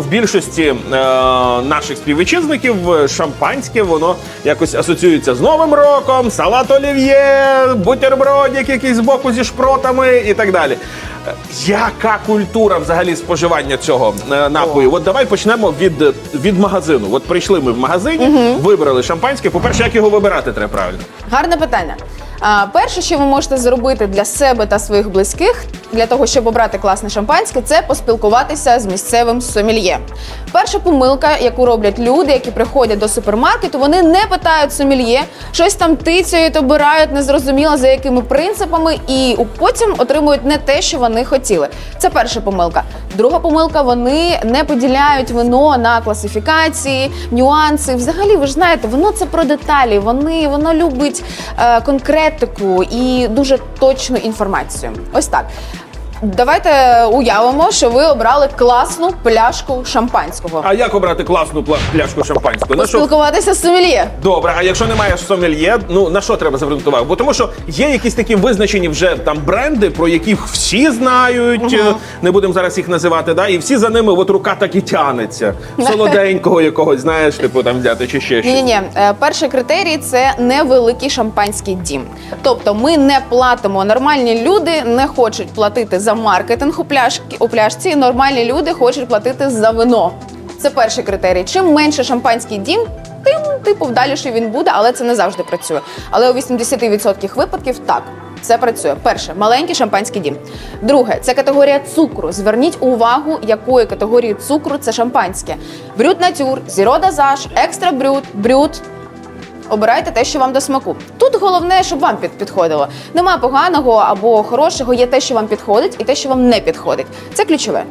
В більшості е, наших співвітчизників е, шампанське воно якось асоціюється з Новим роком, салат олів'є, бутербродик якийсь збоку зі шпротами і так далі. Е, Яка культура взагалі споживання цього е, напою? От давай почнемо від, від магазину. От прийшли ми в магазині, вибрали шампанське. По-перше, як його вибирати треба правильно? Гарне питання. Перше, що ви можете зробити для себе та своїх близьких, для того, щоб обрати класне шампанське, це поспілкуватися з місцевим сомельє. Перша помилка, яку роблять люди, які приходять до супермаркету, вони не питають сомельє, щось там тицяють, обирають незрозуміло за якими принципами, і потім отримують не те, що вони хотіли. Це перша помилка. Друга помилка вони не поділяють вино на класифікації, нюанси. Взагалі, ви ж знаєте, воно це про деталі. Вони воно любить е, конкретику і дуже точну інформацію. Ось так. Давайте уявимо, що ви обрали класну пляшку шампанського. А як обрати класну пла- пляшку шампанського? На що Поспілкуватися з сомельє. Добре, а якщо немає сомельє, ну на що треба звернути увагу? Бо тому що є якісь такі визначені вже там бренди, про яких всі знають, е, не будемо зараз їх називати, да, і всі за ними от рука так і тянеться. Солоденького якогось, знаєш, типу там взяти чи ще щось. Ні, ні, ні. Перший критерій це невеликий шампанський дім. Тобто ми не платимо. Нормальні люди не хочуть платити за маркетинг у пляшки у пляшці. Нормальні люди хочуть платити за вино. Це перший критерій. Чим менше шампанський дім, тим типу вдаліше він буде, але це не завжди працює. Але у 80% випадків так. Це працює. Перше, маленький шампанський дім. Друге, це категорія цукру. Зверніть увагу, якої категорії цукру це шампанське. Брют натюр, зіро дазаж, екстра брют, брют. Обирайте те, що вам до смаку. Тут головне, щоб вам під підходило. Нема поганого або хорошого, є те, що вам підходить, і те, що вам не підходить. Це ключове.